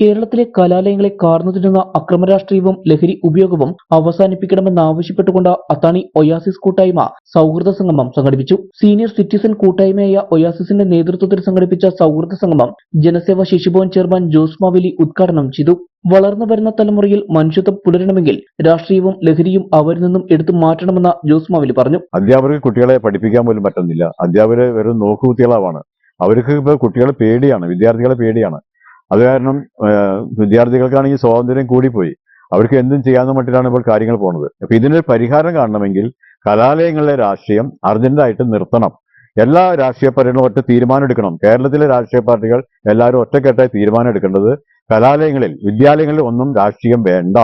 കേരളത്തിലെ കലാലയങ്ങളെ കാർന്നുതിരുന്ന അക്രമരാഷ്ട്രീയവും ലഹരി ഉപയോഗവും അവസാനിപ്പിക്കണമെന്നാവശ്യപ്പെട്ടുകൊണ്ട് അത്താണി ഒയാസിസ് കൂട്ടായ്മ സൗഹൃദ സംഗമം സംഘടിപ്പിച്ചു. സീനിയർ സിറ്റിസൺ കൂട്ടായ്മയായ ഒയാസിസിന്റെ നേതൃത്വത്തിൽ സംഘടിപ്പിച്ച സൗഹൃദ സംഗമം ജനസേവ ശിശുഭവൻ ചെയർമാൻ ജോസ് മാവേലി ഉദ്ഘാടനം ചെയ്തു. വളർന്നു വരുന്ന തലമുറയിൽ മനുഷ്യത്വം പുലരണമെങ്കിൽ രാഷ്ട്രീയവും ലഹരിയും അവരിൽ നിന്നും എടുത്തു മാറ്റണമെന്ന് ജോസ് മാവേലി പറഞ്ഞു. അധ്യാപകർ കുട്ടികളെ പഠിപ്പിക്കാൻ പോലും പറ്റുന്നില്ല. അധ്യാപകരെ വെറും നോക്കുകുത്തികളാവാണ്. അവർക്ക് ഇപ്പോൾ കുട്ടികളെ പേടിയാണ് വിദ്യാർത്ഥികളെ പേടിയാണ്. അത് കാരണം വിദ്യാർത്ഥികൾക്കാണെങ്കിൽ സ്വാതന്ത്ര്യം കൂടിപ്പോയി. അവർക്ക് എന്തും ചെയ്യാവുന്ന മട്ടിലാണ് ഇപ്പോൾ കാര്യങ്ങൾ പോകുന്നത് അപ്പൊ ഇതിനൊരു പരിഹാരം കാണണമെങ്കിൽ കലാലയങ്ങളിലെ രാഷ്ട്രീയം അർജന്റായിട്ട് നിർത്തണം. എല്ലാ രാഷ്ട്രീയ പാർട്ടികളും ഒറ്റ തീരുമാനം എടുക്കണം കേരളത്തിലെ രാഷ്ട്രീയ പാർട്ടികൾ എല്ലാവരും ഒറ്റക്കെട്ടായി തീരുമാനം എടുക്കേണ്ടത് കലാലയങ്ങളിൽ വിദ്യാലയങ്ങളിൽ ഒന്നും രാഷ്ട്രീയം വേണ്ട.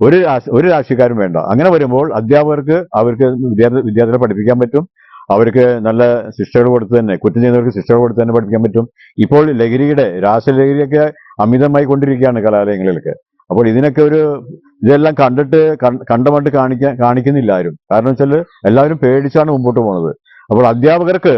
ഒരു ഒരു രാഷ്ട്രീയക്കാരും വേണ്ട. അങ്ങനെ വരുമ്പോൾ അധ്യാപകർക്ക് അവർക്ക് വിദ്യാർത്ഥി വിദ്യാർത്ഥികളെ പഠിപ്പിക്കാൻ പറ്റും. അവർക്ക് നല്ല ശിക്ഷകൾ കൊടുത്ത് തന്നെ കുറ്റം ചെയ്യുന്നവർക്ക് ശിക്ഷകൾ കൊടുത്ത് തന്നെ പഠിക്കാൻ പറ്റും. ഇപ്പോൾ ലഹരിയുടെ രാസലഹരിയൊക്കെ അമിതമായി കൊണ്ടിരിക്കുകയാണ് കലാലയങ്ങളിലൊക്കെ. അപ്പോൾ ഇതിനൊക്കെ ഒരു ഇതെല്ലാം കണ്ടിട്ട് കണ്ടമട്ട് കാണിക്കാൻ കാണിക്കുന്നില്ല ആരും. കാരണം വെച്ചാൽ എല്ലാവരും പേടിച്ചാണ് മുമ്പോട്ട് പോണത്. അപ്പോൾ അധ്യാപകർക്ക്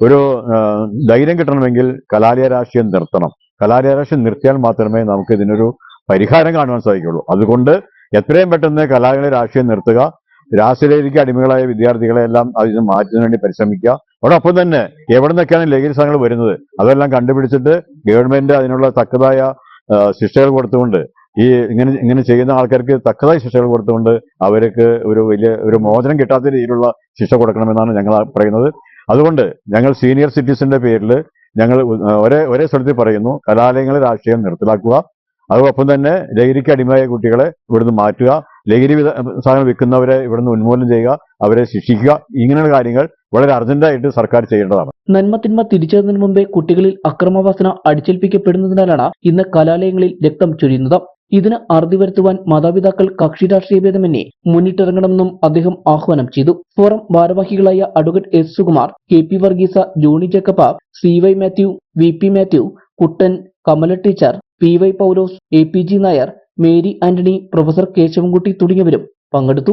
ഒരു ധൈര്യം കിട്ടണമെങ്കിൽ കലാലയ രാഷ്ട്രീയം നിർത്തണം. കലാലയ രാഷ്ട്രീയം നിർത്തിയാൽ മാത്രമേ നമുക്ക് ഇതിനൊരു പരിഹാരം കാണുവാൻ സാധിക്കുള്ളൂ. അതുകൊണ്ട് എത്രയും പെട്ടെന്ന് കലാലയ രാഷ്ട്രീയം നിർത്തുക. രാസലഹരിക്ക് അടിമകളായ വിദ്യാർത്ഥികളെ എല്ലാം അതിന് മാറ്റുന്നതിന് വേണ്ടി പരിശ്രമിക്കുക. അതോടൊപ്പം തന്നെ എവിടെ നിന്നൊക്കെയാണ് ലഹരി സാധനങ്ങൾ വരുന്നത്? അതെല്ലാം കണ്ടുപിടിച്ചിട്ട് ഗവൺമെന്റ് അതിനുള്ള തക്കതായ ശിക്ഷകൾ കൊടുത്തുകൊണ്ട് ഈ ഇങ്ങനെ ഇങ്ങനെ ചെയ്യുന്ന ആൾക്കാർക്ക് തക്കതായ ശിക്ഷകൾ കൊടുത്തുകൊണ്ട് അവർക്ക് ഒരു വലിയ ഒരു മോചനം കിട്ടാത്ത രീതിയിലുള്ള ശിക്ഷ കൊടുക്കണമെന്നാണ് ഞങ്ങൾ പറയുന്നത്. അതുകൊണ്ട് ഞങ്ങൾ സീനിയർ സിറ്റിസന്റെ പേരിൽ ഞങ്ങൾ ഒരേ ഒരേ സ്ഥലത്തിൽ പറയുന്നു കലാലയങ്ങളെ രാഷ്ട്രീയം നിർത്തലാക്കുക. അതോടൊപ്പം തന്നെ ലഹരിക്ക് അടിമയായ കുട്ടികളെ ഇവിടുന്ന് മാറ്റുക. ലഹരി സാധനം വിൽക്കുന്നവരെ ഇവിടുന്ന് ഉന്മൂലനം ചെയ്യുക അവരെ ശിക്ഷിക്കുക ഇങ്ങനെയുള്ള കാര്യങ്ങൾ വളരെ അർജന്റായിട്ട് സർക്കാർ ചെയ്യേണ്ടതാണ്. നന്മ തിന്മ തിരിച്ചതിന് മുമ്പേ കുട്ടികളിൽ അക്രമവാസന അടിച്ചേൽപ്പിക്കപ്പെടുന്നതിനാലാണ് ഇന്ന് കലാലയങ്ങളിൽ രക്തം ചൊരിയുന്നത്. ഇതിന് അറുതി വരുത്തുവാൻ മാതാപിതാക്കൾ കക്ഷി രാഷ്ട്രീയ ഭേദമന്യേ മുന്നിട്ടിറങ്ങണമെന്നും അദ്ദേഹം ആഹ്വാനം ചെയ്തു. ഫോറം ഭാരവാഹികളായ advocate S Sukumar K P Varghese Johny ജക്കപ്പ C Y Mathew V P Mathew Kuttan Kamala teacher P Y Paulose A P G Nair Mary Antony professor Keshavankutty തുടങ്ങിയവരും പങ്കെടുത്തു.